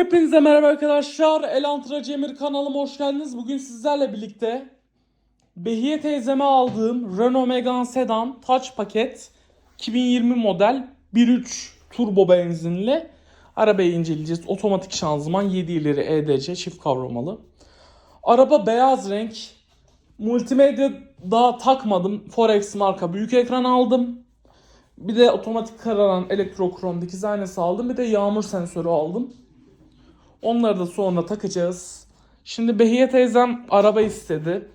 Hepinize merhaba arkadaşlar. Elantra Cemir kanalıma hoş geldiniz. Bugün sizlerle birlikte Behiye teyzeme aldığım Renault Megane Sedan Touch paket 2020 model 1.3 turbo benzinli arabayı inceleyeceğiz. Otomatik şanzıman 7 ileri EDC çift kavramalı. Araba beyaz renk. Multimedya daha takmadım. Forex marka büyük ekran aldım. Bir de otomatik kararan elektrokrom dikiz aynası aldım. Bir de yağmur sensörü aldım. Onları da sonra takacağız. Şimdi Behiye teyzem araba istedi.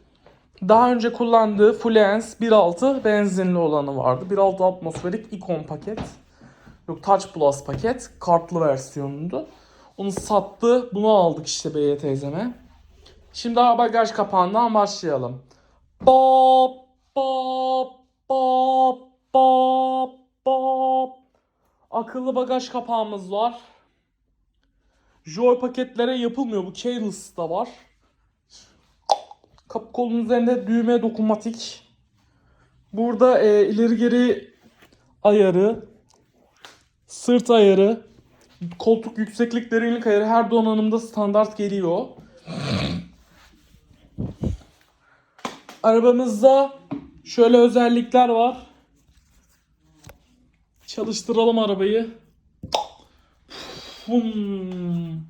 Daha önce kullandığı Fluence 1.6 benzinli olanı vardı. 1.6 atmosferik Icon paket. Yok Touch Plus paket. Kartlı versiyonundu. Onu sattı. Bunu aldık işte Behiye teyzeme. Şimdi bagaj kapağından başlayalım. Pop pop pop pop pop. Akıllı bagaj kapağımız var. Joy paketlere yapılmıyor. Bu Keyless'ta var. Kapı kolun üzerinde düğme dokunmatik. Burada e, ileri geri ayarı, sırt ayarı, koltuk yükseklik derinlik ayarı her donanımda standart geliyor. Arabamızda şöyle özellikler var. Çalıştıralım arabayı. Hum.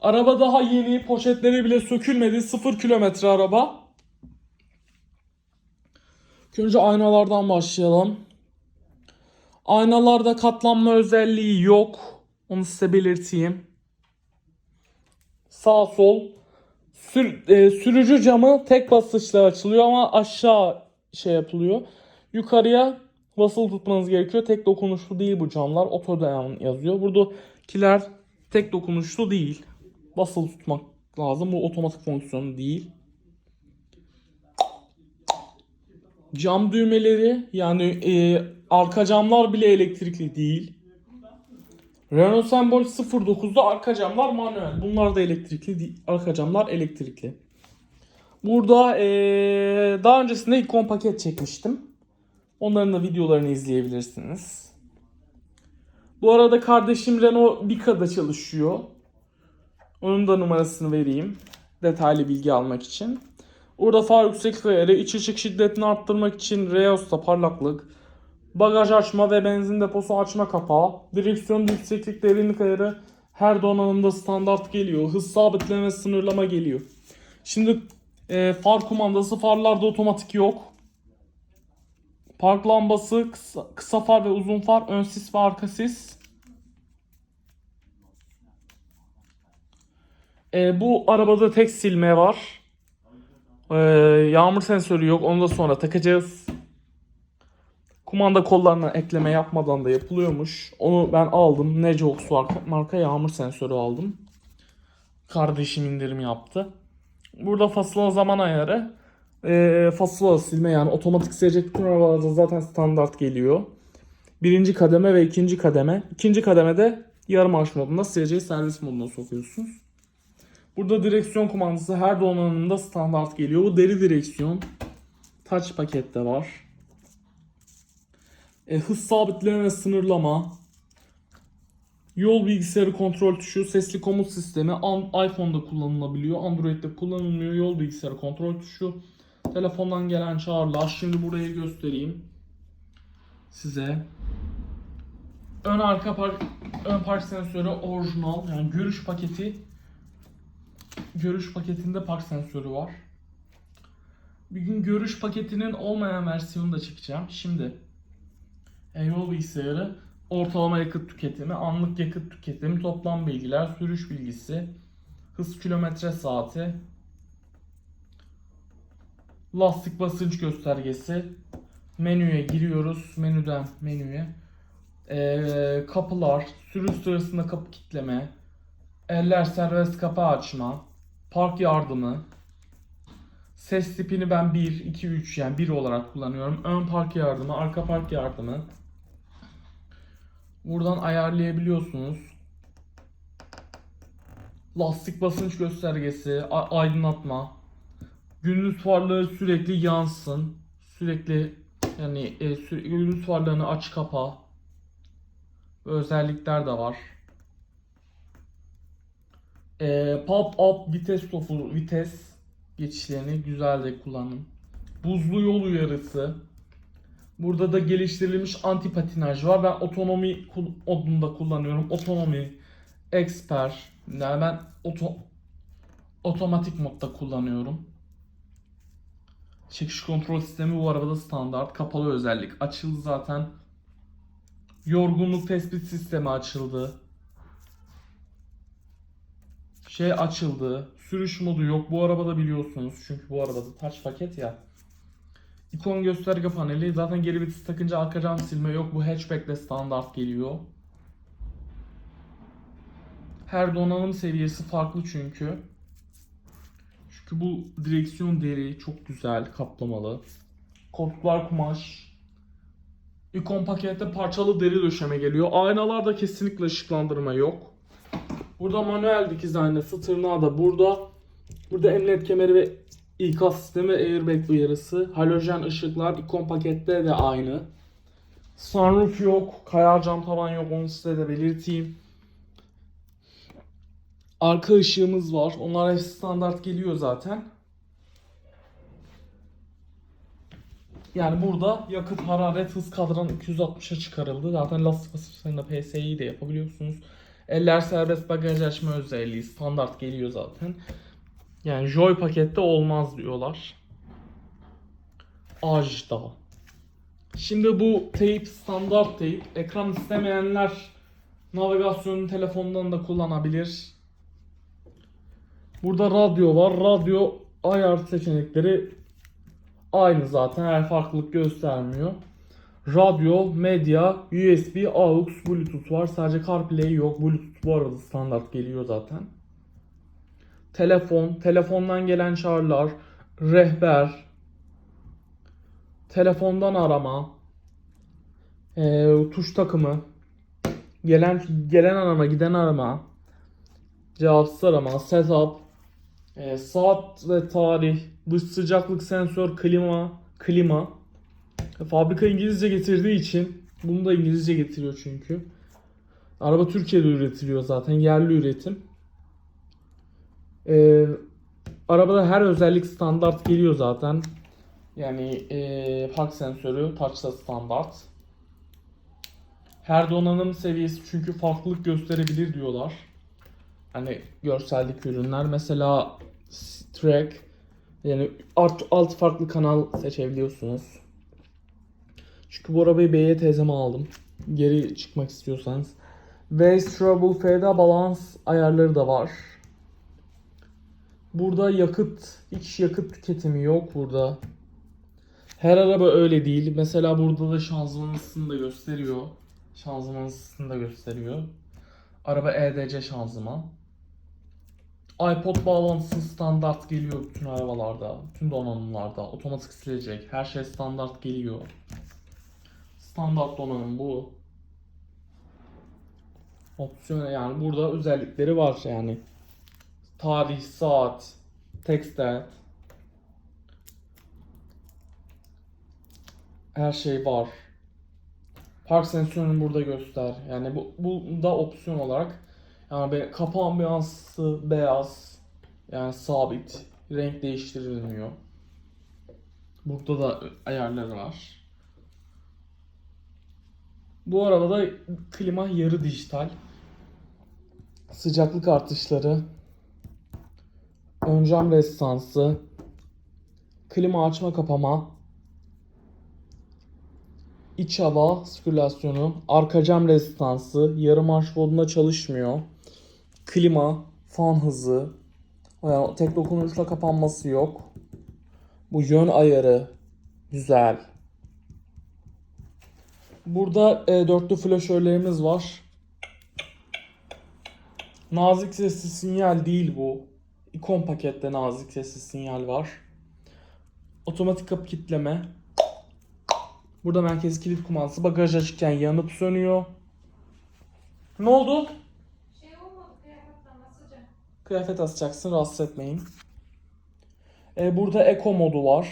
Araba daha yeni, poşetleri bile sökülmedi. 0 kilometre araba. Önce aynalardan başlayalım. Aynalarda katlanma özelliği yok. Onu size belirteyim. Sağ sol. Sür- e, sürücü camı tek basınçla açılıyor ama aşağı şey yapılıyor. Yukarıya basılı tutmanız gerekiyor. Tek dokunuşlu değil bu camlar. Auto down yazıyor. Buradakiler tek dokunuşlu değil. Basılı tutmak lazım. Bu otomatik fonksiyonu değil. Cam düğmeleri yani e, arka camlar bile elektrikli değil. Renault Sembol 09'da arka camlar manuel. Bunlar da elektrikli değil. Arka camlar elektrikli. Burada e, daha öncesinde ikon paket çekmiştim. Onların da videolarını izleyebilirsiniz. Bu arada kardeşim Renault Bica'da çalışıyor. Onun da numarasını vereyim. Detaylı bilgi almak için. Orada far yükseklik ayarı, iç ışık şiddetini arttırmak için Reos'ta parlaklık, bagaj açma ve benzin deposu açma kapağı, direksiyon yükseklik derinlik ayarı her donanımda standart geliyor. Hız sabitleme sınırlama geliyor. Şimdi e, far kumandası farlarda otomatik yok. Park lambası, kısa, kısa far ve uzun far, ön sis ve arka sis. E, bu arabada tek silme var. E, yağmur sensörü yok. Onu da sonra takacağız. Kumanda kollarına ekleme yapmadan da yapılıyormuş. Onu ben aldım. Marka, marka yağmur sensörü aldım. Kardeşim indirim yaptı. Burada fasıla zaman ayarı. E, fasıla silme yani otomatik silecek bütün arabalarda zaten standart geliyor. Birinci kademe ve ikinci kademe. İkinci kademede yarım marş modunda sileceği servis moduna sokuyorsunuz. Burada direksiyon kumandası her donanımda standart geliyor. Bu deri direksiyon. Touch pakette var. E, hız sabitleme ve sınırlama. Yol bilgisayarı kontrol tuşu, sesli komut sistemi iPhone'da kullanılabiliyor. Android'de kullanılmıyor. Yol bilgisayarı kontrol tuşu. Telefondan gelen çağrılar. Şimdi burayı göstereyim size. Ön arka park ön park sensörü orijinal yani görüş paketi görüş paketinde park sensörü var. Bir gün görüş paketinin olmayan versiyonu da çekeceğim. Şimdi yol bilgisayarı, ortalama yakıt tüketimi, anlık yakıt tüketimi, toplam bilgiler, sürüş bilgisi, hız kilometre saati, lastik basınç göstergesi, menüye giriyoruz. Menüden menüye. E, kapılar, sürüş sırasında kapı kilitleme, eller serbest kapı açma, park yardımı, ses tipini ben 1, 2, 3 yani 1 olarak kullanıyorum. Ön park yardımı, arka park yardımı. Buradan ayarlayabiliyorsunuz. Lastik basınç göstergesi, aydınlatma. Gündüz farları sürekli yansın. Sürekli yani e, sü- gündüz farlarını aç kapa. Özellikler de var. Ee, pop up vites topu vites geçişlerini güzel de kullandım. Buzlu yol uyarısı. Burada da geliştirilmiş anti patinaj var. Ben otonomi modunda kullanıyorum. Otonomi, expert. Yani ben oto, otomatik modda kullanıyorum. Çekiş kontrol sistemi bu arabada standart. Kapalı özellik. Açıldı zaten. Yorgunluk tespit sistemi açıldı. Şey açıldı. Sürüş modu yok. Bu arabada biliyorsunuz. Çünkü bu arabada taç paket ya. İkon gösterge paneli. Zaten geri vites takınca arka cam silme yok. Bu hatchback'le standart geliyor. Her donanım seviyesi farklı çünkü. Çünkü bu direksiyon deri çok güzel kaplamalı. Koltuklar kumaş. İkon pakette parçalı deri döşeme geliyor. Aynalarda kesinlikle ışıklandırma yok. Burada manuel dikiz aynası, tırnağı da burada. Burada emniyet kemeri ve ikaz sistemi, airbag uyarısı. Halojen ışıklar ikon pakette de aynı. Sunroof yok, kayar cam tavan yok onu size de belirteyim. Arka ışığımız var. Onlar hepsi standart geliyor zaten. Yani burada yakıt, hararet, hız kadran 260'a çıkarıldı. Zaten lastik basınçlarında PSI'yi de yapabiliyorsunuz. Eller serbest bagaj açma özelliği standart geliyor zaten. Yani Joy pakette olmaz diyorlar. Ajda. Şimdi bu teyp standart teyp. Ekran istemeyenler navigasyonu telefondan da kullanabilir. Burada radyo var. Radyo ayar seçenekleri aynı zaten. Her farklılık göstermiyor. Radyo, medya, USB, AUX, Bluetooth var. Sadece CarPlay yok. Bluetooth bu arada standart geliyor zaten. Telefon, telefondan gelen çağrılar, rehber, telefondan arama, eee, tuş takımı, gelen gelen arama, giden arama, cevapsız arama, setup, eee, saat ve tarih, dış sıcaklık sensör, klima, klima. Fabrika İngilizce getirdiği için bunu da İngilizce getiriyor çünkü. Araba Türkiye'de üretiliyor zaten. Yerli üretim. Ee, arabada her özellik standart geliyor zaten. Yani ee, park sensörü touch'ta standart. Her donanım seviyesi çünkü farklılık gösterebilir diyorlar. Hani görsellik ürünler. Mesela track yani alt, alt farklı kanal seçebiliyorsunuz. Çünkü bu arabayı B'ye teyzeme aldım. Geri çıkmak istiyorsanız. Waste, Trouble, Feda, Balance ayarları da var. Burada yakıt, hiç yakıt tüketimi yok burada. Her araba öyle değil. Mesela burada da şanzıman ısısını da gösteriyor. Şanzıman ısısını da gösteriyor. Araba EDC şanzıman. iPod bağlantısı standart geliyor bütün arabalarda, bütün donanımlarda. Otomatik silecek, her şey standart geliyor. Standart donanım bu. Opsiyon yani burada özellikleri var yani. Tarih, saat, text. Her şey var. Park sensörünü burada göster. Yani bu, bu da opsiyon olarak yani be, kapı ambiyansı beyaz. Yani sabit. Renk değiştirilmiyor. Burada da ayarları var. Bu arabada klima yarı dijital. Sıcaklık artışları. Ön cam restansı. Klima açma kapama. İç hava sirkülasyonu. Arka cam rezistansı. Yarı marş modunda çalışmıyor. Klima. Fan hızı. Yani tek dokunuşla kapanması yok. Bu yön ayarı. Güzel. Burada e, dörtlü flaşörlerimiz var. Nazik sesli sinyal değil bu. İkon pakette nazik sesli sinyal var. Otomatik kapı kilitleme. Burada merkez kilit kumandası. Bagaj açıkken yanıp sönüyor. Ne oldu? Şey olmadı kıyafetten? Kıyafet asacaksın rahatsız etmeyin. E, burada Eco modu var.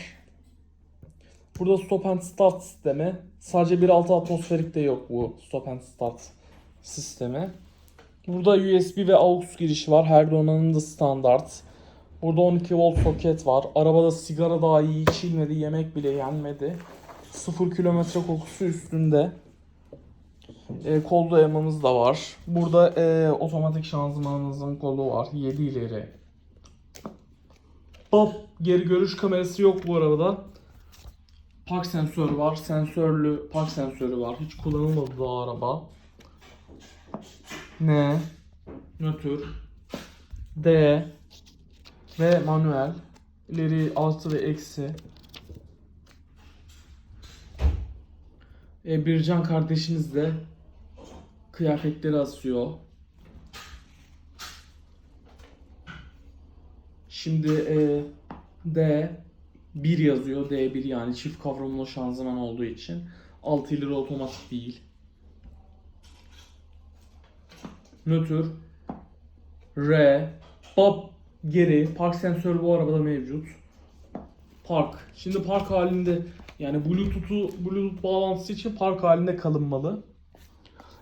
Burada stop and start sistemi. Sadece 1.6 atmosferik de yok bu stop and start sistemi. Burada USB ve AUX girişi var. Her donanımda standart. Burada 12 volt soket var. Arabada sigara dahi içilmedi, yemek bile yenmedi. 0 kilometre kokusu üstünde. E, kol dayamamız da var. Burada e, otomatik şanzımanımızın kolu var. 7 ileri. Hop, geri görüş kamerası yok bu arabada. Park sensörü var. Sensörlü park sensörü var. Hiç kullanılmadı daha araba. N nötr D ve manuel ileri artı ve eksi e, Bircan kardeşimiz de kıyafetleri asıyor. Şimdi e, D 1 yazıyor. D1 yani çift kavramlı şanzıman olduğu için. 6 ileri otomatik değil. Nötr R Bab geri park sensörü bu arabada mevcut. Park. Şimdi park halinde yani Bluetooth'u Bluetooth bağlantısı için park halinde kalınmalı.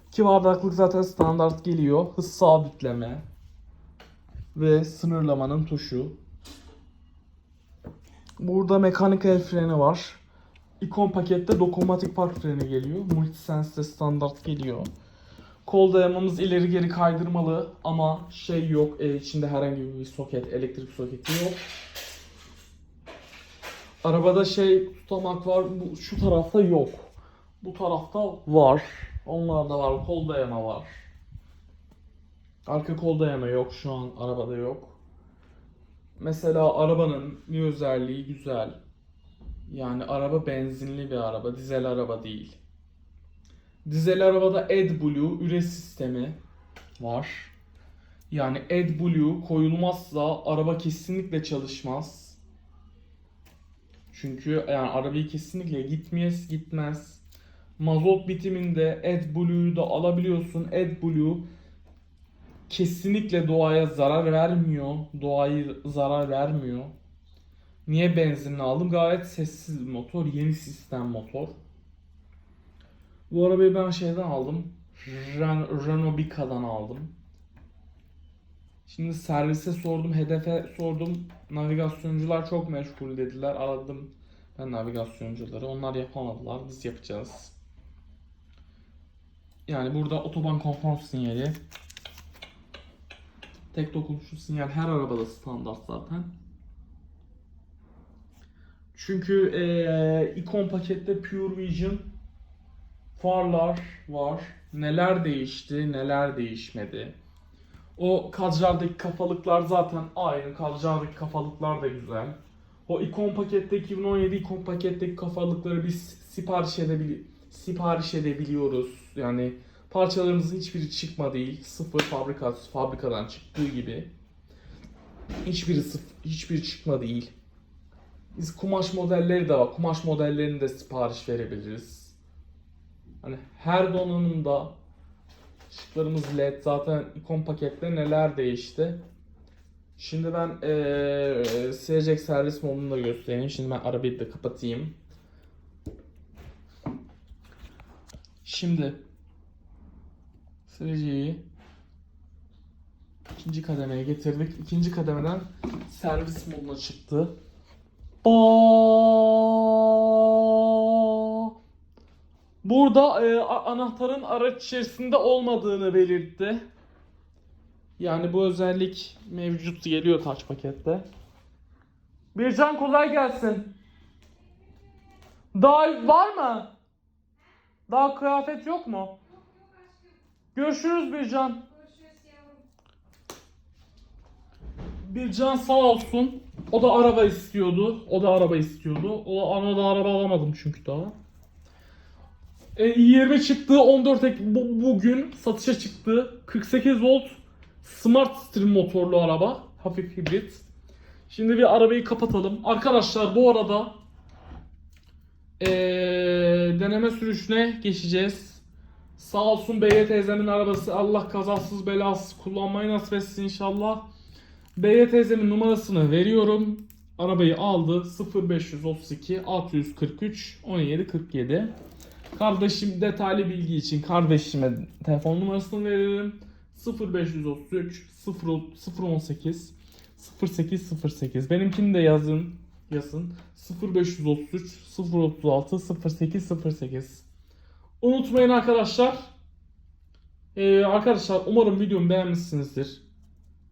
2 bardaklık zaten standart geliyor. Hız sabitleme ve sınırlamanın tuşu. Burada mekanik el freni var. İkon pakette dokunmatik park freni geliyor. Multisense de standart geliyor. Kol dayamamız ileri geri kaydırmalı ama şey yok. içinde herhangi bir soket, elektrik soketi yok. Arabada şey tutamak var. Bu şu tarafta yok. Bu tarafta var. Onlarda var. Kol dayama var. Arka kol dayama yok şu an arabada yok. Mesela arabanın bir özelliği güzel. Yani araba benzinli bir araba, dizel araba değil. Dizel arabada AdBlue üre sistemi var. Yani AdBlue koyulmazsa araba kesinlikle çalışmaz. Çünkü yani arabayı kesinlikle gitmez gitmez. Mazot bitiminde AdBlue'yu da alabiliyorsun. AdBlue kesinlikle doğaya zarar vermiyor. Doğayı zarar vermiyor. Niye benzinli aldım? Gayet sessiz bir motor. Yeni sistem motor. Bu arabayı ben şeyden aldım. Ren- Renault Bica'dan aldım. Şimdi servise sordum, hedefe sordum. Navigasyoncular çok meşgul dediler. Aradım ben navigasyoncuları. Onlar yapamadılar. Biz yapacağız. Yani burada otoban konfor sinyali. Tek dokunuşlu sinyal her arabada standart zaten. Çünkü eee ikon pakette Pure Vision farlar var. Neler değişti, neler değişmedi. O kadrardaki kafalıklar zaten aynı. Kadrardaki kafalıklar da güzel. O ikon pakette 2017 ikon paketteki kafalıkları biz sipariş edebili sipariş edebiliyoruz. Yani parçalarımızın hiçbiri çıkma değil. Sıfır fabrika fabrikadan çıktığı gibi. Hiçbiri sıfır, hiçbiri çıkma değil. Biz kumaş modelleri de var. Kumaş modellerini de sipariş verebiliriz. Hani her donanımda ışıklarımız led. Zaten ikon pakette neler değişti. Şimdi ben eee silecek servis modunu da göstereyim. Şimdi ben arabayı da kapatayım. Şimdi sileceği ikinci kademeye getirdik. İkinci kademeden servis moduna çıktı. Aa! Burada e, anahtarın araç içerisinde olmadığını belirtti. Yani bu özellik mevcut geliyor taç pakette. Bircan kolay gelsin. Daha var mı? Daha kıyafet yok mu? Görüşürüz Bircan. Bircan sağ olsun. O da araba istiyordu. O da araba istiyordu. O ana da araba alamadım çünkü daha. E, 20 çıktı. 14 Ek bu- bugün satışa çıktı. 48 volt Smart Stream motorlu araba. Hafif hibrit. Şimdi bir arabayı kapatalım. Arkadaşlar bu arada e, deneme sürüşüne geçeceğiz. Sağ olsun Beye teyzemin arabası. Allah kazasız belasız kullanmayı nasip etsin inşallah. Beye teyzemin numarasını veriyorum. Arabayı aldı 0532 643 17 47. Kardeşim detaylı bilgi için kardeşime telefon numarasını veririm. 0533 0 018 0808 benimkini de yazın yazın 0533 036 0808 Unutmayın arkadaşlar. Ee, arkadaşlar umarım videomu beğenmişsinizdir.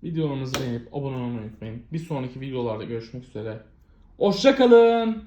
Videolarımızı beğenip abone olmayı unutmayın. Bir sonraki videolarda görüşmek üzere. Hoşçakalın.